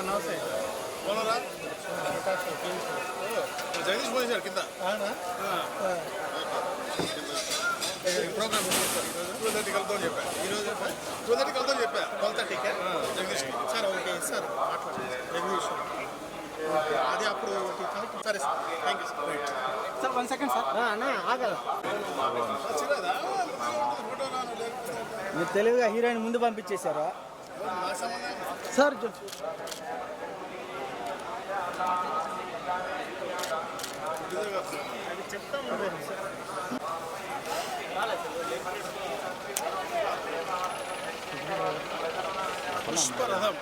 నమస్తే పోలరా జగదీష్ పోయి సార్ కింద ప్రోగ్రామ్ టూ థర్టీ కలుద్దాం చెప్పాను ఈరోజు టూ థర్టీ కలుద్దాం చెప్పా ట్వెల్వ్ థర్టీకే Jagadish sir okay sir Jagadish అది అప్పుడు సరే sir thank you sir sir one second sir అన్న ఆగల చిరాదా? మీరు తెలివిగా హీరోయిన్ ముందు పంపించేశారు? సార్ పుష్పరథం.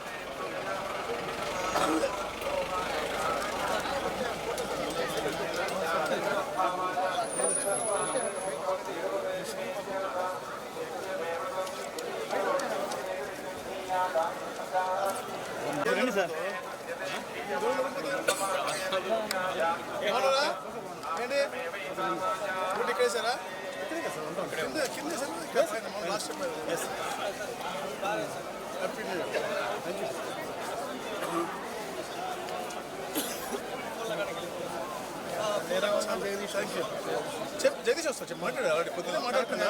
కింద సార్. లాస్ట్ థ్యాంక్ యూ చెప్ జగదీష్ వస్తా చెప్పు మాట్లాడారు పొద్దున్నే మాట్లాడుతున్నా.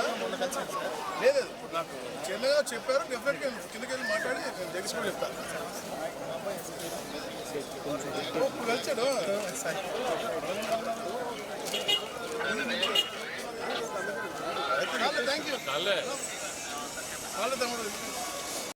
లేదు నాకు చిన్నగా చెప్పారు డెఫినెట్గా కిందకి వెళ్ళి మాట్లాడి జగదీష్ కూడా చెప్తాను ఇప్పుడు థ్యాంక్ యూ కాలే తమ్ముడు.